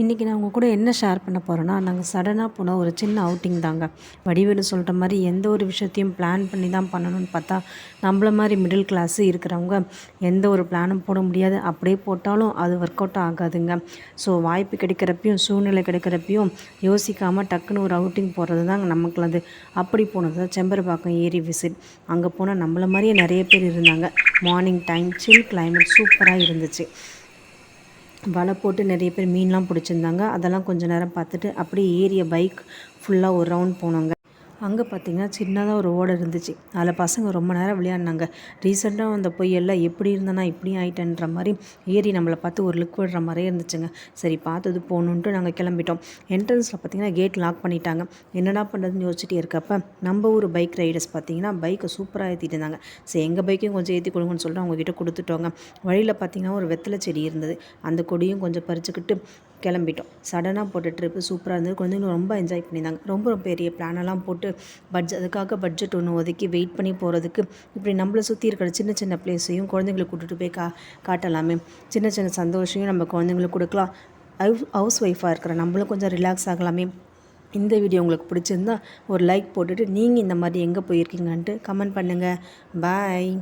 இன்றைக்கி நான் உங்கள் கூட என்ன ஷேர் பண்ண போகிறேன்னா நாங்கள் சடனாக போன ஒரு சின்ன அவுட்டிங் தாங்க. வடிவேலு சொல்கிற மாதிரி எந்த ஒரு விஷயத்தையும் பிளான் பண்ணி தான் பண்ணணும்னு பார்த்தா நம்மள மாதிரி மிடில் கிளாஸு இருக்கிறவங்க எந்த ஒரு பிளானும் போட முடியாது. அப்படியே போட்டாலும் அது ஒர்க் அவுட் ஆகாதுங்க. ஸோ வாய்ப்பு கிடைக்கிறப்பையும் சூழ்நிலை கிடைக்கிறப்பையும் யோசிக்காமல் டக்குன்னு ஒரு அவுட்டிங் போகிறது தாங்க நமக்கு அது அப்படி போனது தான் செம்பரப்பாக்கம் ஏரி விசிட் அங்கே போனால் நம்மள மாதிரியே நிறைய பேர் இருந்தாங்க. மார்னிங் டைம் சில் கிளைமேட் சூப்பராக இருந்துச்சு. வலை போட்டு நிறைய பேர் மீன்லாம் பிடிச்சிருந்தாங்க. அதெல்லாம் கொஞ்ச நேரம் பார்த்துட்டு அப்படியே ஏரிய பைக் ஃபுல்லாக ஒரு ரவுண்ட் போனோங்க. அங்கே பார்த்தீங்கன்னா சின்னதாக ஒரு ஓடை இருந்துச்சு. அதில் பசங்க ரொம்ப நேரம் விளையாடினாங்க. ரீசெண்டாக வந்த பொய்யெல்லாம் எப்படி இருந்தேன்னா இப்படி ஆயிட்டேன்ற மாதிரி ஏறி நம்மளை பார்த்து ஒரு லுக் விடுற மாதிரியே இருந்துச்சுங்க. சரி பார்த்தது போகணுன்ட்டு நாங்கள் கிளம்பிட்டோம். என்ட்ரன்ஸில் பார்த்தீங்கன்னா கேட் லாக் பண்ணிட்டாங்க. என்னடா பண்ணுறதுன்னு யோசிச்சுட்டே இருக்கப்ப நம்ம ஊர் பைக் ரைடர்ஸ் பார்த்தீங்கன்னா பைக்கை சூப்பராக ஏற்றிட்டு இருந்தாங்க. சரி எங்கள் பைக்கையும் கொஞ்சம் ஏற்றி கொடுங்கன்னு சொல்லிட்டு அவங்கக்கிட்ட கொடுத்துட்டோங்க. வழியில் பார்த்தீங்கன்னா ஒரு வெத்தலை செடி இருந்தது. அந்த கொடியும் கொஞ்சம் பறிச்சுக்கிட்டு கிளம்பிட்டோம். சடனாக போட்ட ட்ரிப்பு சூப்பராக இருந்தது. குழந்தைங்க ரொம்ப என்ஜாய் பண்ணியிருந்தாங்க. ரொம்ப ரொம்ப பெரிய பிளானெல்லாம் போட்டு பட்ஜெட் அதுக்காக பட்ஜெட் ஒன்று ஒதுக்கி வெயிட் பண்ணி போகிறதுக்கு இப்படி நம்மளை சுற்றி இருக்கிற சின்ன சின்ன பிளேஸையும் குழந்தைங்களுக்கு கூட்டிகிட்டு போய் கா காட்டலாமே. சின்ன சின்ன சந்தோஷம் நம்ம குழந்தைங்களுக்கு கொடுக்கலாம். ஹவுஸ் ஒய்ஃபாக இருக்கிற நம்மளும் கொஞ்சம் ரிலாக்ஸ் ஆகலாமே. இந்த வீடியோ உங்களுக்கு பிடிச்சிருந்தா ஒரு லைக் போட்டுட்டு நீங்கள் இந்த மாதிரி எங்கே போயிருக்கீங்கன்ட்டு கமெண்ட் பண்ணுங்கள் பாய்